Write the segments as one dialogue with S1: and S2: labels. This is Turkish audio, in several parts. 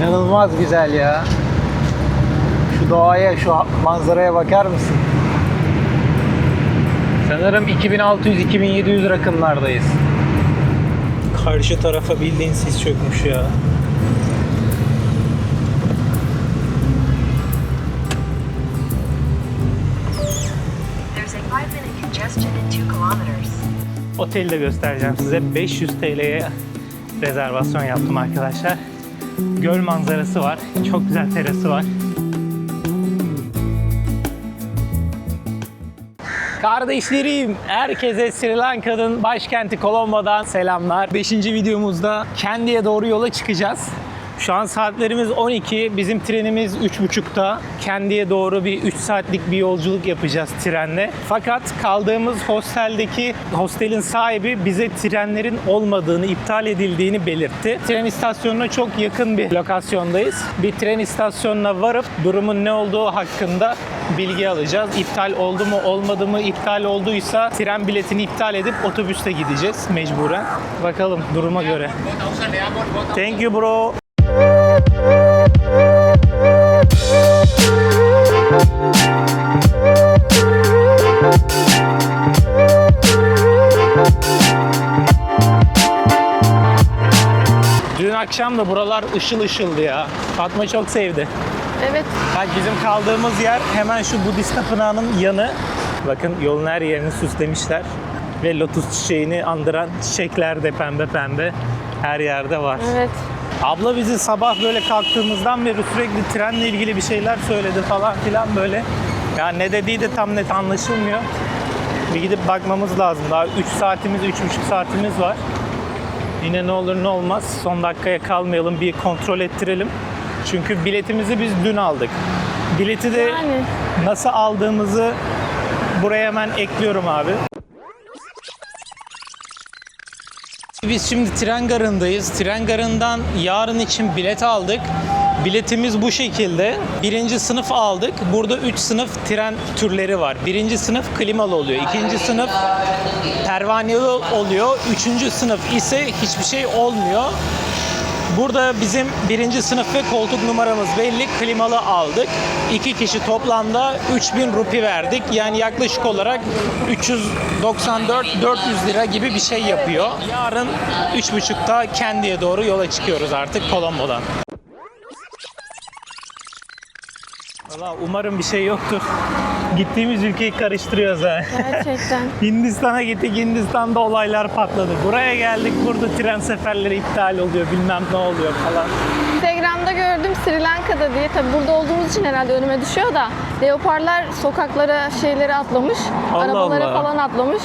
S1: İnanılmaz güzel ya. Şu doğaya, şu manzaraya bakar mısın? Sanırım 2600-2700 rakımlardayız. Karşı tarafa bildiğin sis çökmüş ya.
S2: There's a five minute congestion in two kilometers.
S1: Oteli de göstereceğim size. 500 TL'ye rezervasyon yaptım arkadaşlar. Göl manzarası var. Çok güzel terası var. Kardeşlerim, herkese Sri Lanka'nın başkenti Colombo'dan selamlar. 5. videomuzda Kendi'ye doğru yola çıkacağız. Şu an saatlerimiz 12, bizim trenimiz 3.30'da. Kendi'ye doğru bir 3 saatlik bir yolculuk yapacağız trenle. Fakat kaldığımız hosteldeki hostelin sahibi bize trenlerin olmadığını, iptal edildiğini belirtti. Tren istasyonuna çok yakın bir lokasyondayız. Bir tren istasyonuna varıp durumun ne olduğu hakkında bilgi alacağız. İptal oldu mu olmadı mı iptal olduysa tren biletini iptal edip otobüste gideceğiz mecburen. Bakalım duruma göre. Thank you bro. Akşam da buralar ışıl ışıldı ya. Fatma çok sevdi.
S3: Evet.
S1: Bak bizim kaldığımız yer hemen şu Budist tapınağının yanı. Bakın yolun her yerini süslemişler. Ve lotus çiçeğini andıran çiçekler de pembe pembe her yerde var.
S3: Evet.
S1: Abla bizi sabah böyle kalktığımızdan beri sürekli trenle ilgili bir şeyler söyledi falan filan böyle. Ya ne dediği de tam net anlaşılmıyor. Bir gidip bakmamız lazım. Daha 3 saatimiz, 3,5 saatimiz var. Yine ne olur ne olmaz son dakikaya kalmayalım bir kontrol ettirelim. Çünkü biletimizi biz dün aldık. Bileti de
S3: Yani.
S1: nasıl aldığımızı buraya hemen ekliyorum abi. Biz şimdi tren garındayız. Tren garından yarın için bilet aldık. Biletimiz bu şekilde. Birinci sınıf aldık. Burada üç sınıf tren türleri var. Birinci sınıf klimalı oluyor. İkinci sınıf pervaneli oluyor. Üçüncü sınıf ise hiçbir şey olmuyor. Burada bizim birinci sınıf ve koltuk numaramız belli. Klimalı aldık. İki kişi toplamda 3000 rupi verdik. Yani yaklaşık olarak 394-400 lira gibi bir şey yapıyor. Yarın 3.30'da Kendi'ye doğru yola çıkıyoruz artık Colombo'dan. Valla umarım bir şey yoktur. Gittiğimiz ülkeyi karıştırıyoruz ha.
S3: Gerçekten.
S1: Hindistan'a gittik, Hindistan'da olaylar patladı. Buraya geldik, burada tren seferleri iptal oluyor, bilmem ne oluyor falan.
S3: Instagram'da gördüm Sri Lanka'da diye. Tabi burada olduğumuz için herhalde önüme düşüyor da. Leoparlar sokaklara şeyleri atlamış.
S1: Allah
S3: arabalara
S1: Allah.
S3: falan atlamış.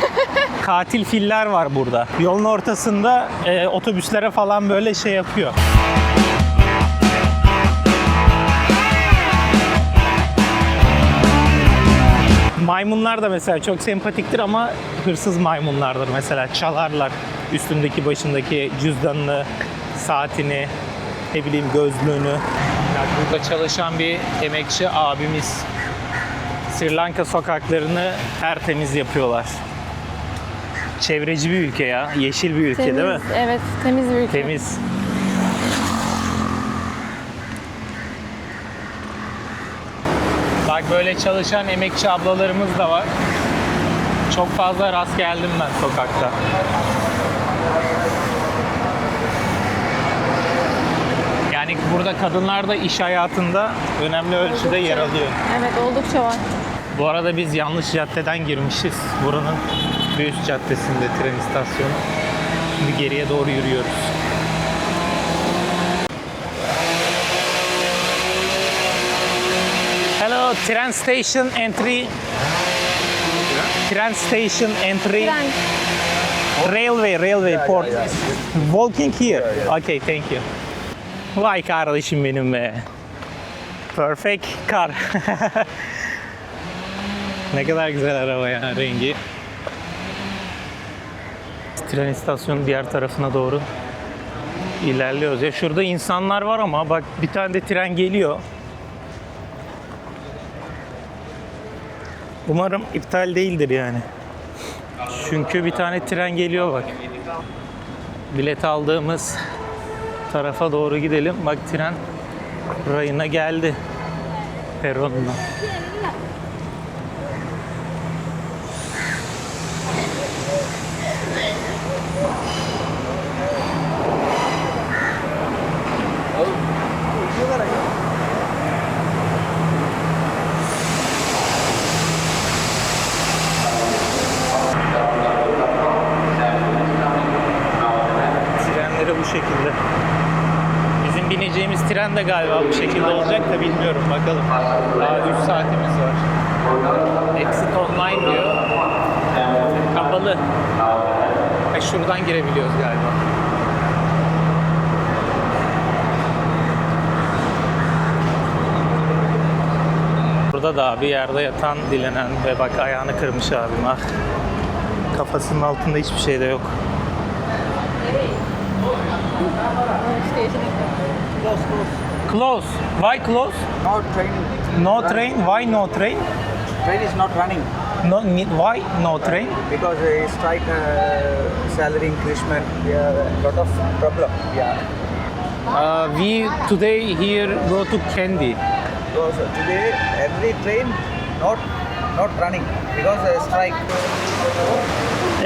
S1: Katil filler var burada. Yolun ortasında e, otobüslere falan böyle şey yapıyor. Maymunlar da mesela çok sempatiktir ama hırsız maymunlardır mesela. Çalarlar üstündeki başındaki cüzdanını, saatini, ne bileyim gözlüğünü. Yani burada çalışan bir emekçi abimiz Sri Lanka sokaklarını tertemiz yapıyorlar. Çevreci bir ülke ya. Yeşil bir ülke
S3: Temiz,
S1: değil mi?
S3: Evet, temiz bir ülke.
S1: Temiz. Bak böyle çalışan emekçi ablalarımız da var. Çok fazla rast geldim ben sokakta. Yani burada kadınlar da iş hayatında önemli ölçüde yer alıyor.
S3: Evet, oldukça var.
S1: Bu arada biz yanlış caddeden girmişiz. Buranın bir üst caddesinde tren istasyonu. Şimdi geriye doğru yürüyoruz. Train station entry. Train station entry.
S3: Tren.
S1: Railway, railway port. Walking here. Okay, thank you. Vay kardeşim benim be. Perfect car. ne kadar güzel araba ya rengi. Tren istasyonun diğer tarafına doğru ilerliyoruz. Ya şurada insanlar var ama bak bir tane de tren geliyor. Umarım iptal değildir yani. Çünkü bir tane tren geliyor bak. Bilet aldığımız tarafa doğru gidelim. Bak tren rayına geldi. Peronuna. Bineceğimiz tren de galiba bu şekilde olacak da bilmiyorum bakalım. Daha 3 saatimiz var. Exit online diyor. Kapalı. Ha, şuradan girebiliyoruz galiba. Burada da bir yerde yatan, dilenen ve bak ayağını kırmış abim ah. Kafasının altında hiçbir şey de yok. Close. Why close?
S4: No train.
S1: No train. Why no train?
S4: Train is not running
S1: No. Why no train?
S4: because uh, strike uh, salary increment. Yeah, lot of problem. Yeah.
S1: Uh, we today here go to Candy.
S4: Because today every train not not running because uh, strike.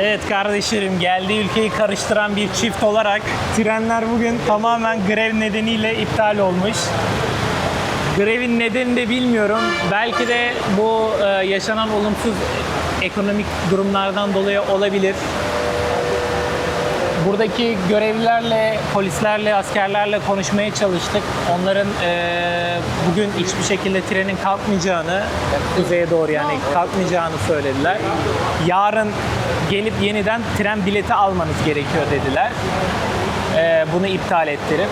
S1: Evet kardeşlerim geldiği ülkeyi karıştıran bir çift olarak trenler bugün tamamen grev nedeniyle iptal olmuş. Grevin nedenini de bilmiyorum. Belki de bu e, yaşanan olumsuz ekonomik durumlardan dolayı olabilir. Buradaki görevlilerle, polislerle, askerlerle konuşmaya çalıştık. Onların e, bugün hiçbir şekilde trenin kalkmayacağını, kuzeye doğru yani kalkmayacağını söylediler. Yarın gelip yeniden tren bileti almanız gerekiyor dediler. E, bunu iptal ettirip.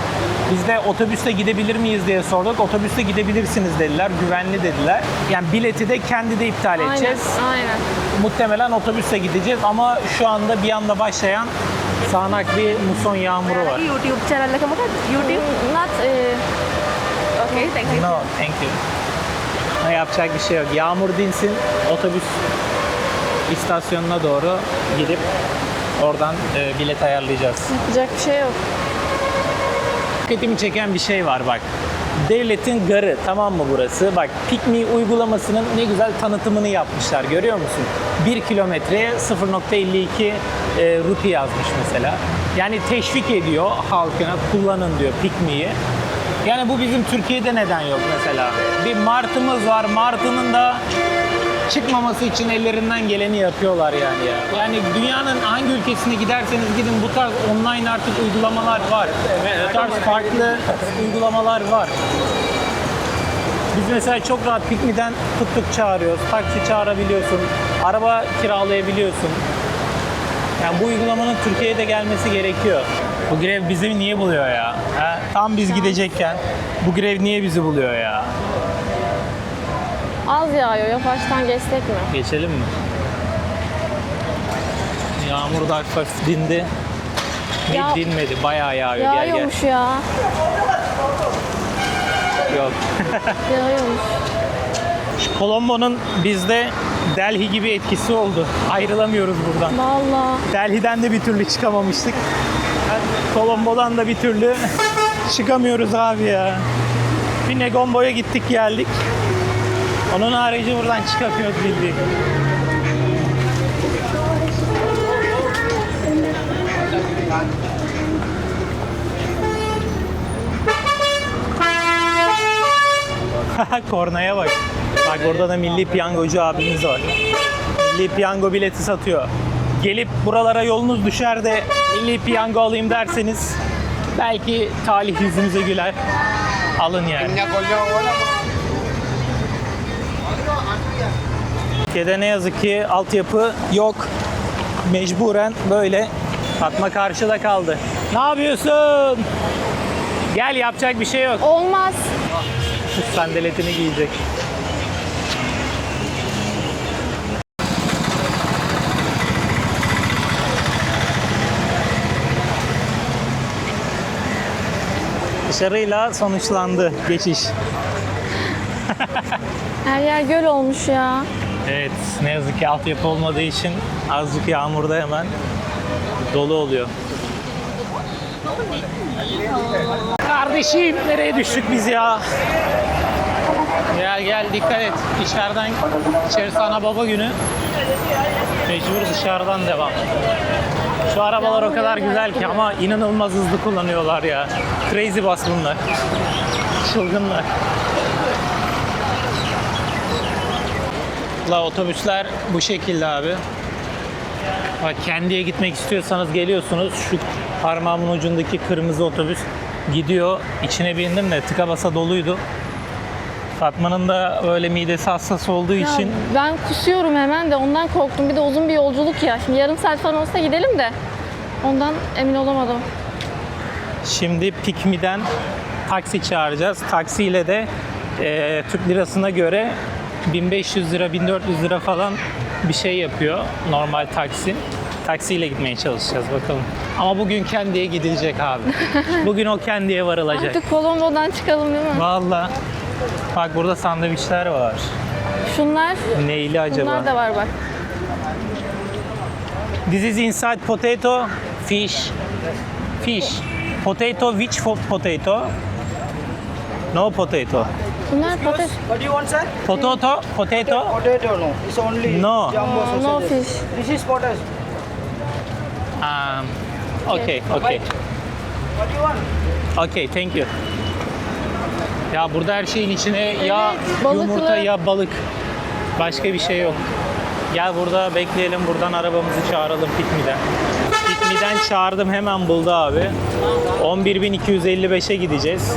S1: Biz de otobüste gidebilir miyiz diye sorduk. Otobüste gidebilirsiniz dediler, güvenli dediler. Yani bileti de kendi de iptal
S3: Aynen,
S1: edeceğiz
S3: aynen.
S1: muhtemelen otobüsle gideceğiz ama şu anda bir anda başlayan sağanak bir muson yağmuru var.
S2: YouTube channel kamu kan? YouTube?
S3: Not, e,
S2: Okay, thank you.
S1: No, thank you. Ha, yapacak bir şey yok. Yağmur dinsin, otobüs istasyonuna doğru gidip oradan e, bilet ayarlayacağız.
S3: yapacak bir şey yok.
S1: Dikkatimi çeken bir şey var bak. Devletin garı tamam mı burası? Bak Pikmi uygulamasının ne güzel tanıtımını yapmışlar görüyor musun? 1 kilometreye 0.52 e, rupi yazmış mesela. Yani teşvik ediyor halkına kullanın diyor Pikmi'yi. Yani bu bizim Türkiye'de neden yok mesela? Bir martımız var. Martının da çıkmaması için ellerinden geleni yapıyorlar yani ya. Yani dünyanın hangi ülkesine giderseniz gidin bu tarz online artık uygulamalar var. Bu tarz farklı uygulamalar var. Biz mesela çok rahat Pikmi'den tuk tuk çağırıyoruz. Taksi çağırabiliyorsun. Araba kiralayabiliyorsun. Yani bu uygulamanın Türkiye'ye de gelmesi gerekiyor. Bu grev bizi niye buluyor ya? Ha? Tam biz gidecekken bu grev niye bizi buluyor ya?
S3: Az yağıyor, yavaştan geçsek mi?
S1: Geçelim mi? Yağmur da hafif hafif dindi.
S3: Ya-
S1: dinmedi, bayağı yağıyor. Gel gel.
S3: Yağıyormuş ya.
S1: Yok.
S3: Yağıyormuş.
S1: Şu Colombo'nun bizde Delhi gibi etkisi oldu. Ayrılamıyoruz buradan.
S3: Vallahi.
S1: Delhi'den de bir türlü çıkamamıştık. Colombo'dan da bir türlü çıkamıyoruz abi ya. Bir Negombo'ya gittik geldik. Onun harici buradan çıkamıyoruz bildiğin. Kornaya bak. Bak orada da milli piyangocu abimiz var. Milli piyango bileti satıyor. Gelip buralara yolunuz düşer de milli piyango alayım derseniz belki talih yüzünüze güler. Alın yani. Türkiye'de ne yazık ki altyapı yok. Mecburen böyle Fatma karşıda kaldı. Ne yapıyorsun? Gel yapacak bir şey yok.
S3: Olmaz.
S1: Sandaletini giyecek. Dışarıyla sonuçlandı geçiş.
S3: Her yer göl olmuş ya.
S1: Evet, ne yazık ki altyapı olmadığı için azıcık yağmurda hemen dolu oluyor. Kardeşim nereye düştük biz ya? Gel gel dikkat et. İçeriden içerisi ana baba günü. Mecbur dışarıdan devam. Şu arabalar o kadar güzel ki ama inanılmaz hızlı kullanıyorlar ya. Crazy bus bunlar. Çılgınlar. La otobüsler bu şekilde abi. Bak kendiye gitmek istiyorsanız geliyorsunuz. Şu parmağımın ucundaki kırmızı otobüs gidiyor. İçine bindim de tıka basa doluydu. Fatma'nın da öyle midesi hassas olduğu
S3: Ya
S1: için
S3: ben kusuyorum hemen de ondan korktum. Bir de uzun bir yolculuk ya. Şimdi yarım saat falan olsa gidelim de. Ondan emin olamadım.
S1: Şimdi Pikmi'den taksi çağıracağız. Taksiyle de e, Türk lirasına göre 1500 lira 1400 lira falan bir şey yapıyor normal taksi. Taksiyle gitmeye çalışacağız bakalım. Ama bugün kendiye gidilecek abi. Bugün o kendiye varılacak.
S3: Artık Colombo'dan çıkalım değil mi?
S1: Valla. Bak burada sandviçler var.
S3: Şunlar,
S1: Neyli acaba?
S3: bunlar da var bak.
S1: This is inside potato, fish. Fish. Potato, which potato? No potato.
S3: Bunlar patates.
S4: What do you want, sir?
S1: Potato, potato.
S4: Potato, no. It's only
S1: No.
S4: jumbo
S3: Oh, no
S4: sausages.
S3: fish.
S4: This is potato.
S1: Um, okay, okay.
S4: What do you want?
S1: Okay, thank you. Ya burada her şeyin içine ya
S3: balıklı.
S1: yumurta ya balık. Başka bir şey yok. Gel burada bekleyelim. Buradan arabamızı çağıralım Pikmi'den. Pikmi'den çağırdım hemen buldu abi. 11.255'e gideceğiz.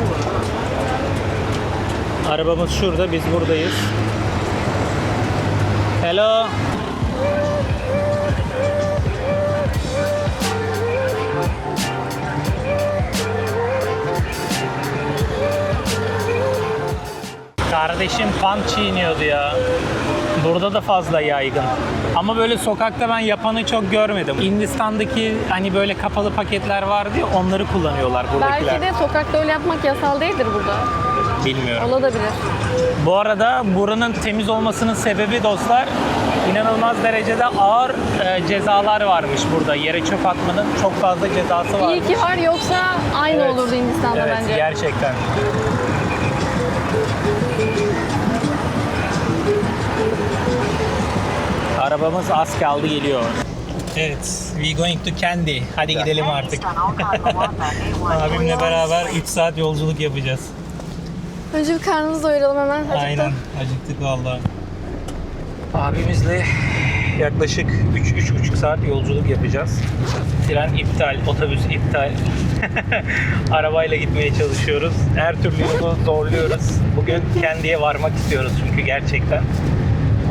S1: Arabamız şurada, biz buradayız. Hello. Kardeşim pan çiğniyordu ya. Burada da fazla yaygın. Ama böyle sokakta ben yapanı çok görmedim. Hindistan'daki hani böyle kapalı paketler vardı ya onları kullanıyorlar buradakiler.
S3: Belki de sokakta öyle yapmak yasal değildir burada.
S1: Bilmiyorum.
S3: Olabilir.
S1: Bu arada buranın temiz olmasının sebebi dostlar inanılmaz derecede ağır e, cezalar varmış burada. Yere çöp atmanın çok fazla cezası var.
S3: İyi ki var yoksa aynı
S1: Evet.
S3: olurdu Hindistan'da
S1: evet,
S3: bence.
S1: gerçekten. Arabamız az kaldı geliyor. Evet, we going to Candy. Hadi gidelim artık.
S2: East on Alcon Moamba, A1.
S1: Abimle beraber 3 saat yolculuk yapacağız.
S3: Önce bir karnımızı doyuralım hemen. Acıktım.
S1: Aynen, acıktık vallahi. Abimizle yaklaşık 3-3,5 saat yolculuk yapacağız. Tren iptal, otobüs iptal. Arabayla gitmeye çalışıyoruz. Her türlü yolu zorluyoruz. Bugün kendiye varmak istiyoruz çünkü gerçekten.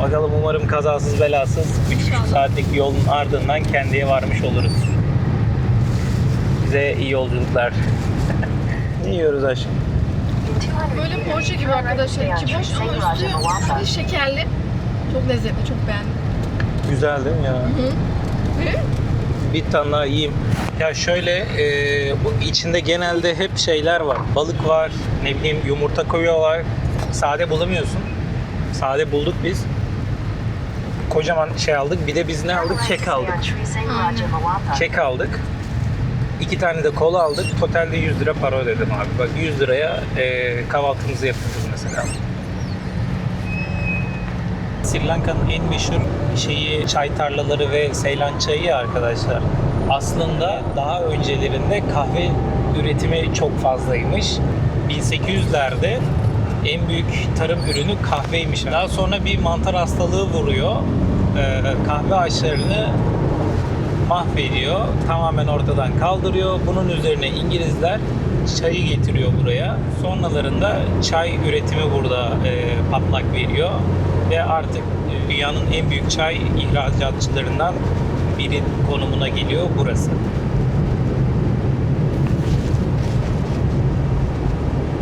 S1: Bakalım umarım kazasız belasız 3,5 saatlik yolun ardından kendiye varmış oluruz. Bize iyi yolculuklar. ne yiyoruz aşkım?
S3: Böyle poğaça gibi arkadaşlar. İçi boş ama üstü şekerli. Çok lezzetli, çok beğendim.
S1: Güzel değil mi ya? Bir tane daha yiyeyim. Ya şöyle e, bu içinde genelde hep şeyler var. Balık var, ne bileyim yumurta koyuyorlar. Sade bulamıyorsun. Sade bulduk biz. Kocaman şey aldık. Bir de biz ne aldık? Kek aldık. Kek aldık. İki tane de kola aldık. Totalde 100 lira para ödedim abi. Bak 100 liraya e, kahvaltımızı yapıyoruz mesela. Sri Lanka'nın en meşhur şeyi çay tarlaları ve Seylan çayı arkadaşlar. Aslında daha öncelerinde kahve üretimi çok fazlaymış. 1800'lerde en büyük tarım ürünü kahveymiş. Daha sonra bir mantar hastalığı vuruyor. Ee, kahve ağaçlarını mahvediyor. Tamamen ortadan kaldırıyor. Bunun üzerine İngilizler çayı getiriyor buraya. Sonralarında çay üretimi burada e, patlak veriyor. Ve artık dünyanın en büyük çay ihracatçılarından biri konumuna geliyor burası.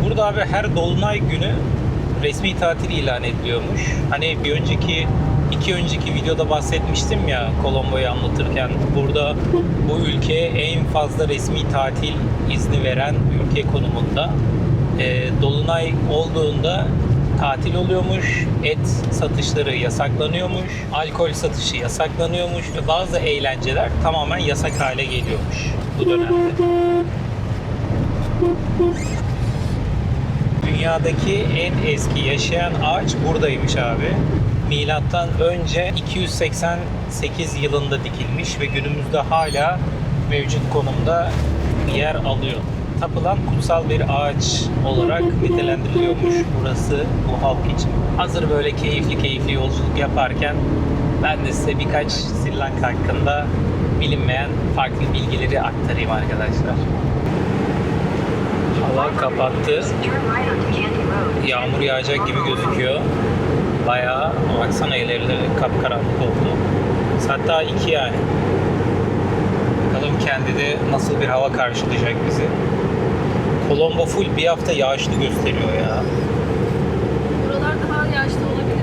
S1: Burada abi her dolunay günü resmi tatil ilan ediliyormuş. Hani bir önceki iki önceki videoda bahsetmiştim ya Colombo'yu anlatırken burada bu ülkeye en fazla resmi tatil izni veren ülke konumunda. Ee, dolunay olduğunda tatil oluyormuş, et satışları yasaklanıyormuş, alkol satışı yasaklanıyormuş ve bazı eğlenceler tamamen yasak hale geliyormuş bu dönemde. Dünyadaki en eski yaşayan ağaç buradaymış abi. Milattan önce 288 yılında dikilmiş ve günümüzde hala mevcut konumda yer alıyor. Tapılan kutsal bir ağaç olarak nitelendiriliyormuş burası bu halk için. Hazır böyle keyifli keyifli yolculuk yaparken ben de size birkaç Sri Lanka hakkında bilinmeyen farklı bilgileri aktarayım arkadaşlar. Hava kapattı. Yağmur yağacak gibi gözüküyor. Bayağı baksana ileri kapkaranlık oldu. Hatta iki yani. Bakalım kendi de nasıl bir hava karşılayacak bizi. Colombo full bir hafta yağışlı gösteriyor ya.
S3: Buralar daha yaşlı olabilir.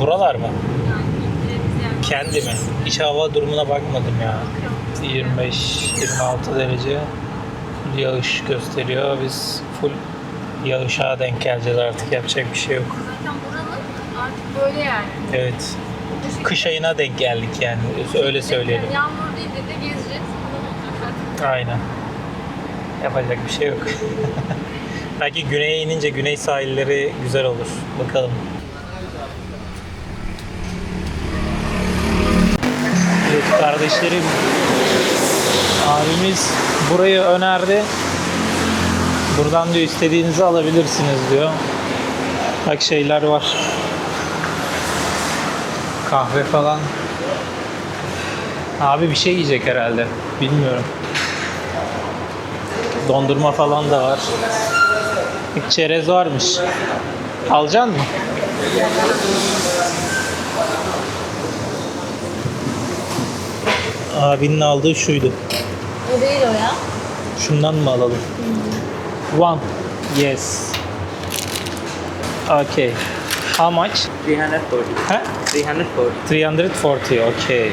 S1: Buralar mı?
S3: Yani.
S1: Kendi mi? Hiç hava durumuna bakmadım ya. 25-26 derece yağış gösteriyor. Biz full yağışa denk geleceğiz artık yapacak bir şey yok.
S3: Böyle yani.
S1: Evet. Kış ayına denk geldik yani. Öyle söyleyelim.
S3: Yağmur değil de gezeceğiz.
S1: Aynen. Yapacak bir şey yok. Belki güneye inince güney sahilleri güzel olur. Bakalım. Evet kardeşlerim. Abimiz burayı önerdi. Buradan diyor istediğinizi alabilirsiniz diyor. Bak şeyler var. Kahve falan. Abi bir şey yiyecek herhalde. Bilmiyorum. Dondurma falan da var. Bir çerez varmış. Alacaksın mı? Abinin aldığı şuydu.
S3: O değil o ya.
S1: Şundan mı alalım? One. Yes. Okay. How much?
S4: 340.
S1: Ha?
S4: 340.
S1: 340. Okay.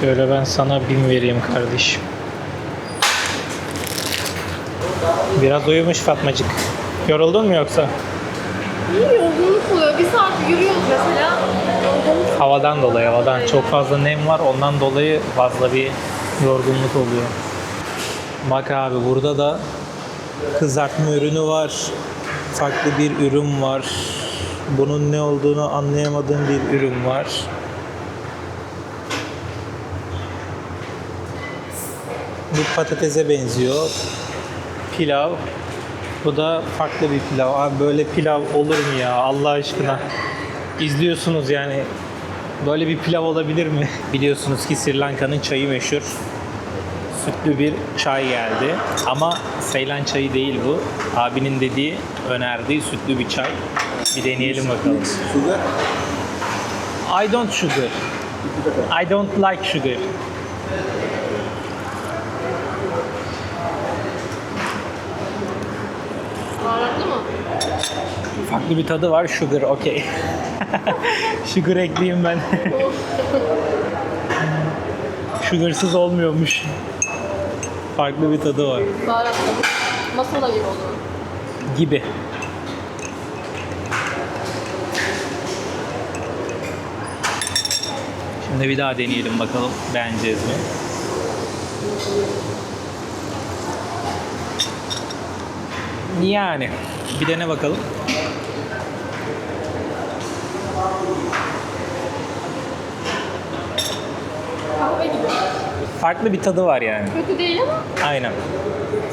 S1: Şöyle ben sana bin vereyim kardeşim. Biraz uyumuş Fatmacık. Yoruldun mu yoksa?
S3: İyi yorgunluk oluyor. Bir saat yürüyoruz mesela. Yorgunluk.
S1: Havadan dolayı, havadan çok fazla nem var. Ondan dolayı fazla bir yorgunluk oluyor. Bak abi burada da kızartma ürünü var. Farklı bir ürün var. Bunun ne olduğunu anlayamadığım bir ürün var. Bu patatese benziyor. Pilav. Bu da farklı bir pilav. Abi böyle pilav olur mu ya Allah aşkına? İzliyorsunuz yani. Böyle bir pilav olabilir mi? Biliyorsunuz ki Sri Lanka'nın çayı meşhur. Sütlü bir çay geldi. Ama Seylan çayı değil bu. Abinin dediği, önerdiği sütlü bir çay. Bir deneyelim bakalım.
S4: Sugar?
S1: I don't sugar. I don't like sugar.
S3: Baharatlı mı?
S1: Farklı bir tadı var. Sugar, okey. sugar ekleyeyim ben. Sugarsız olmuyormuş. Farklı bir tadı var.
S3: Baharatlı. Masala gibi oluyor.
S1: Gibi. Şimdi bir daha deneyelim bakalım beğeneceğiz mi? Yani bir dene bakalım.
S3: Kahve gibi.
S1: Farklı bir tadı var yani.
S3: Kötü değil ama
S1: Aynen.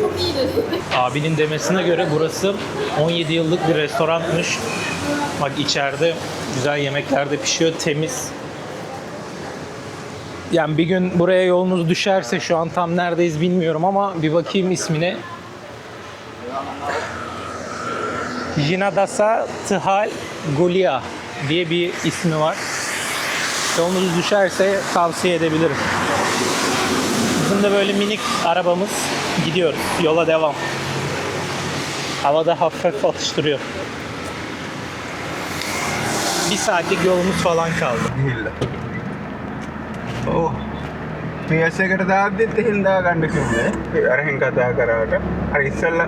S3: çok iyi dedi.
S1: Abinin demesine göre burası 17 yıllık bir restoranmış. Bak içeride güzel yemekler de pişiyor, temiz. Yani bir gün buraya yolunuz düşerse şu an tam neredeyiz bilmiyorum ama bir bakayım ismine. Jinadasa Tihal Gulia diye bir ismi var. Yolunuz düşerse tavsiye edebilirim. Bizim de böyle minik arabamız gidiyoruz. Yola devam. Havada hafif atıştırıyor. Bir saatlik yolumuz falan kaldı.
S4: ඕ පියස් එකට දාද්දිත් එහෙන් දාගන්න කිව්වේ. අරහෙන් කතා කරාට. අර ඉස්සල්ලා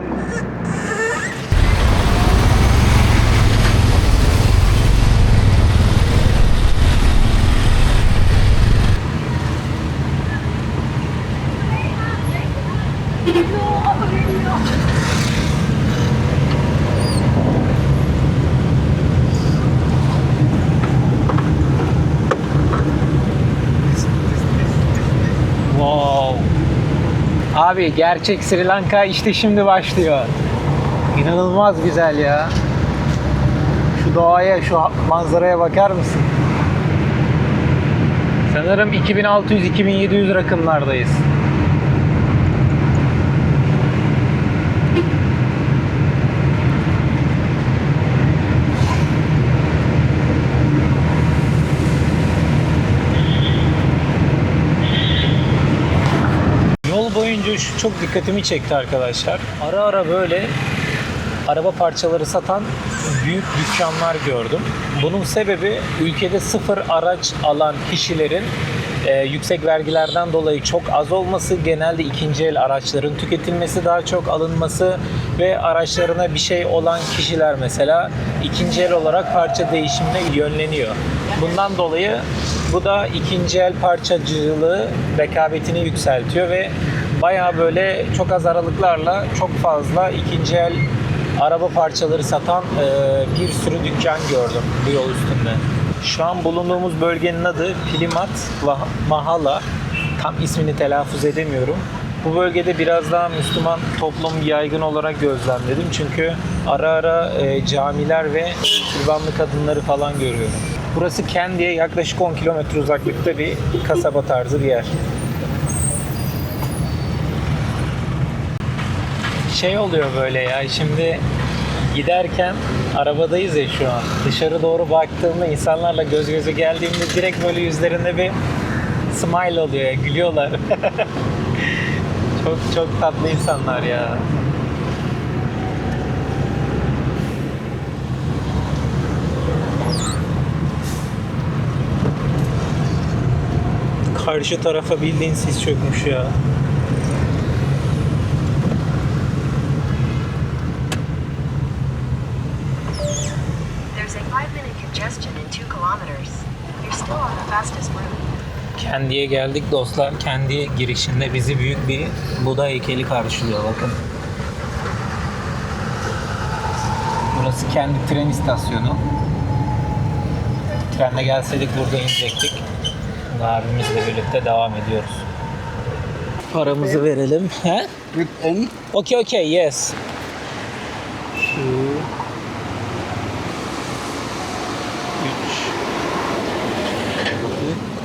S1: Abi gerçek Sri Lanka işte şimdi başlıyor. İnanılmaz güzel ya. Şu doğaya, şu manzaraya bakar mısın? Sanırım 2600-2700 rakımlardayız. Yol boyunca şu çok dikkatimi çekti arkadaşlar. Ara ara böyle araba parçaları satan büyük dükkanlar gördüm. Bunun sebebi ülkede sıfır araç alan kişilerin e, yüksek vergilerden dolayı çok az olması, genelde ikinci el araçların tüketilmesi daha çok alınması ve araçlarına bir şey olan kişiler mesela ikinci el olarak parça değişimine yönleniyor. Bundan dolayı bu da ikinci el parçacılığı rekabetini yükseltiyor ve bayağı böyle çok az aralıklarla çok fazla ikinci el araba parçaları satan e, bir sürü dükkan gördüm bu yol üstünde. Şu an bulunduğumuz bölgenin adı Pilimat Vah- Mahala. Tam ismini telaffuz edemiyorum. Bu bölgede biraz daha Müslüman toplum yaygın olarak gözlemledim. Çünkü ara ara e, camiler ve türbanlı kadınları falan görüyorum. Burası Kendi'ye yaklaşık 10 kilometre uzaklıkta bir kasaba tarzı bir yer. Şey oluyor böyle ya şimdi giderken arabadayız ya şu an. Dışarı doğru baktığımda insanlarla göz göze geldiğimde direkt böyle yüzlerinde bir smile oluyor ya, gülüyorlar. çok çok tatlı insanlar ya. Karşı tarafa bildiğin sis çökmüş ya. Kendiye geldik dostlar. Kendi girişinde bizi büyük bir Buda heykeli karşılıyor bakın. Burası kendi tren istasyonu. Trenle gelseydik burada inecektik. Abimizle birlikte devam ediyoruz. Paramızı verelim. He? Okay, okay, yes.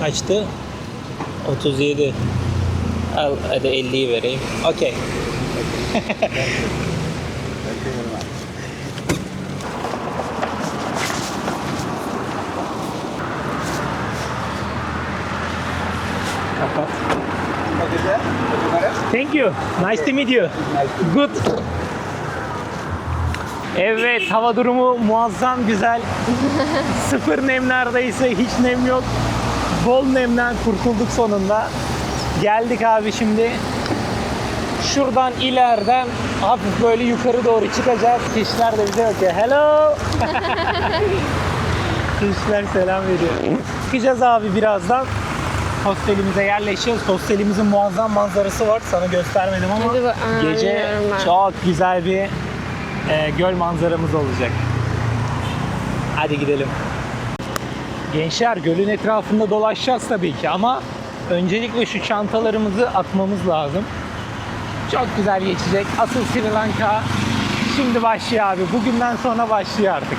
S1: Kaçtı? 37. Al hadi 50'yi vereyim. Okey. Kapat. Thank you. Nice to meet you. Good. Evet, hava durumu muazzam güzel. Sıfır nem neredeyse, hiç nem yok. Bol nemden kurtulduk sonunda. Geldik abi şimdi. Şuradan ileriden hafif böyle yukarı doğru çıkacağız. Kişiler de bize bakıyor. Hello. Kişiler selam veriyor. Çıkacağız abi birazdan. Hostelimize yerleşeceğiz. Hostelimizin muazzam manzarası var. Sana göstermedim ama
S3: Hadi Aa,
S1: gece
S3: ben.
S1: çok güzel bir e, göl manzaramız olacak. Hadi gidelim. Gençler gölün etrafında dolaşacağız tabii ki ama öncelikle şu çantalarımızı atmamız lazım. Çok güzel geçecek. Asıl Sri Lanka şimdi başlıyor abi. Bugünden sonra başlıyor artık.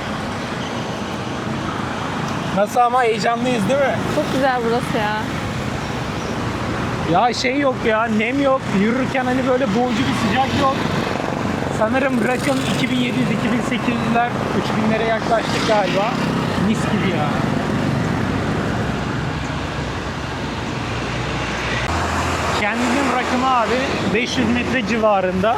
S1: Nasıl ama heyecanlıyız değil mi?
S3: Çok güzel burası ya.
S1: Ya şey yok ya, nem yok. Yürürken hani böyle boğucu bir sıcak yok. Sanırım rakım 2700-2800'ler, 3000'lere yaklaştık galiba. Mis gibi ya. Kendinin rakımı abi 500 metre civarında.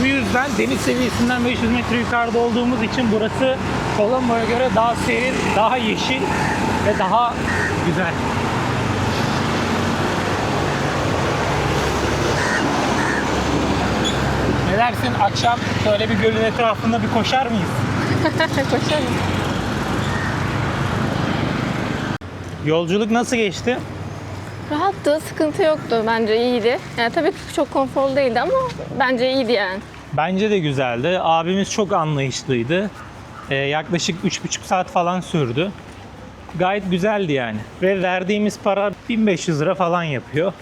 S1: Bu yüzden deniz seviyesinden 500 metre yukarıda olduğumuz için burası Colombo'ya göre daha serin, daha yeşil ve daha güzel. Ne dersin akşam şöyle bir gölün etrafında bir koşar mıyız?
S3: Koşalım.
S1: Yolculuk nasıl geçti?
S3: Rahattı, sıkıntı yoktu. Bence iyiydi. Yani tabii ki çok konforlu değildi ama bence iyiydi yani.
S1: Bence de güzeldi. Abimiz çok anlayışlıydı. Ee, yaklaşık 3,5 saat falan sürdü. Gayet güzeldi yani. Ve verdiğimiz para 1500 lira falan yapıyor.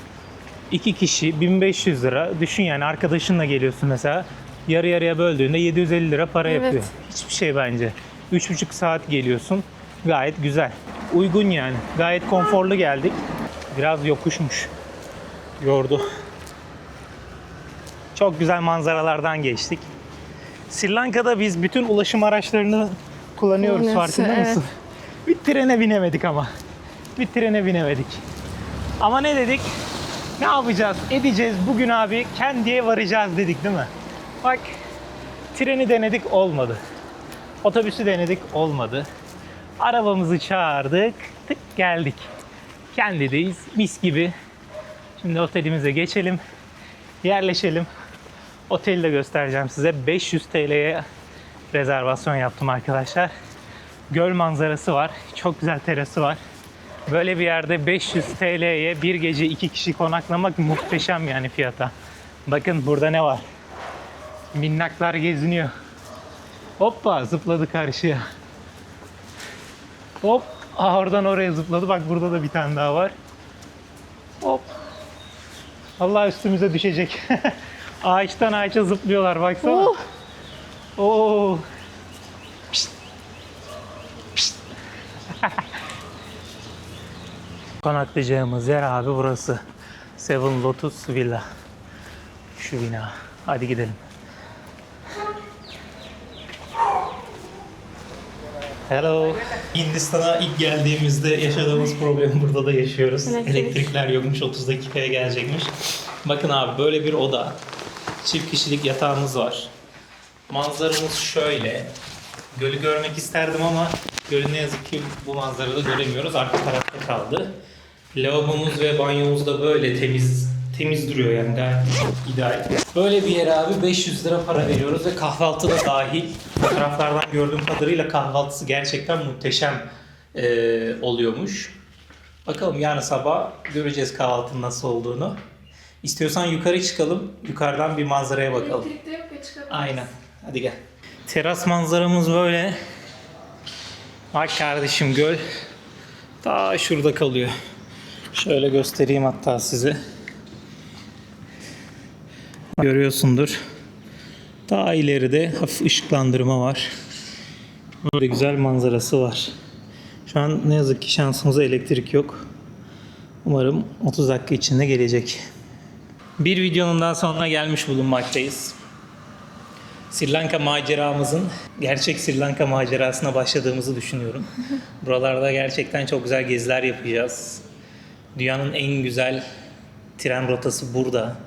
S1: İki kişi 1500 lira. Düşün yani arkadaşınla geliyorsun mesela. Yarı yarıya böldüğünde 750 lira para
S3: Evet.
S1: yapıyor. Hiçbir şey bence. 3,5 saat geliyorsun. Gayet güzel. Uygun yani. Gayet konforlu geldik. Biraz yokuşmuş. Yordu. Çok güzel manzaralardan geçtik. Sri Lanka'da biz bütün ulaşım araçlarını kullanıyoruz
S3: Kullanıyorsun,
S1: farkında
S3: evet.
S1: mısın? Bir trene binemedik ama. Bir trene binemedik. Ama ne dedik? Ne yapacağız? Edeceğiz. Bugün abi kendiye varacağız dedik değil mi? Bak treni denedik olmadı. Otobüsü denedik olmadı. Arabamızı çağırdık. Tık geldik. Kendideyiz. Mis gibi. Şimdi otelimize geçelim. Yerleşelim. Oteli de göstereceğim size. 500 TL'ye rezervasyon yaptım arkadaşlar. Göl manzarası var. Çok güzel terası var. Böyle bir yerde 500 TL'ye bir gece iki kişi konaklamak muhteşem yani fiyata. Bakın burada ne var? Minnaklar geziniyor. Hoppa zıpladı karşıya. Hop. Aa, oradan oraya zıpladı. Bak burada da bir tane daha var. Hop. Allah üstümüze düşecek. Ağaçtan ağaça zıplıyorlar baksana.
S3: Oh,
S1: Oo. Konaklayacağımız yer abi burası. Seven Lotus Villa. Şu bina. Hadi gidelim. Hello. Hindistan'a ilk geldiğimizde yaşadığımız problemi burada da yaşıyoruz.
S3: Elektrik.
S1: Elektrikler yokmuş 30 dakikaya gelecekmiş. Bakın abi böyle bir oda. Çift kişilik yatağımız var. Manzaramız şöyle. Gölü görmek isterdim ama gölü ne yazık ki bu manzarada göremiyoruz. Arka tarafta kaldı. Lavabomuz ve banyomuz da böyle temiz temiz duruyor yani gayet ideal. Böyle bir yere abi 500 lira para veriyoruz ve kahvaltı da dahil. Fotoğraflardan gördüğüm kadarıyla kahvaltısı gerçekten muhteşem eee, oluyormuş. Bakalım yarın sabah göreceğiz kahvaltının nasıl olduğunu. İstiyorsan yukarı çıkalım. Yukarıdan bir manzaraya bakalım. Aynen. Hadi gel. Teras manzaramız böyle. Bak kardeşim göl. Daha şurada kalıyor. Şöyle göstereyim hatta size. Görüyorsundur. Daha ileride hafif ışıklandırma var. Böyle güzel manzarası var. Şu an ne yazık ki şansımıza elektrik yok. Umarım 30 dakika içinde gelecek. Bir videonun daha sonuna gelmiş bulunmaktayız. Sri Lanka maceramızın gerçek Sri Lanka macerasına başladığımızı düşünüyorum. Buralarda gerçekten çok güzel geziler yapacağız. Dünyanın en güzel tren rotası burada.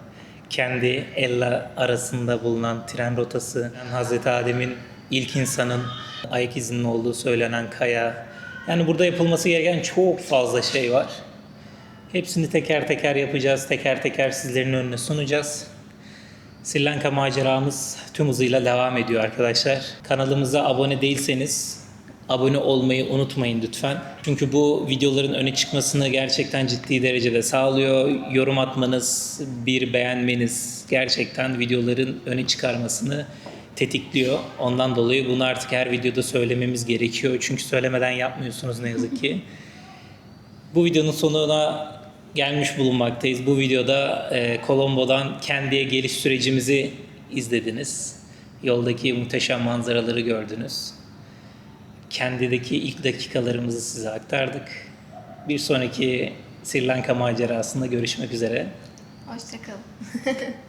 S1: Kendi Ella arasında bulunan tren rotası. Yani Hazreti Adem'in ilk insanın ayak izinin olduğu söylenen kaya. Yani burada yapılması gereken çok fazla şey var. Hepsini teker teker yapacağız. Teker teker sizlerin önüne sunacağız. Sri Lanka maceramız tüm hızıyla devam ediyor arkadaşlar. Kanalımıza abone değilseniz abone olmayı unutmayın lütfen. Çünkü bu videoların öne çıkmasını gerçekten ciddi derecede sağlıyor. Yorum atmanız, bir beğenmeniz gerçekten videoların öne çıkarmasını tetikliyor. Ondan dolayı bunu artık her videoda söylememiz gerekiyor. Çünkü söylemeden yapmıyorsunuz ne yazık ki. Bu videonun sonuna gelmiş bulunmaktayız. Bu videoda e, Colombo'dan kendiye geliş sürecimizi izlediniz. Yoldaki muhteşem manzaraları gördünüz. Kendideki ilk dakikalarımızı size aktardık. Bir sonraki Sri Lanka macerasında görüşmek üzere.
S3: hoşçakalın.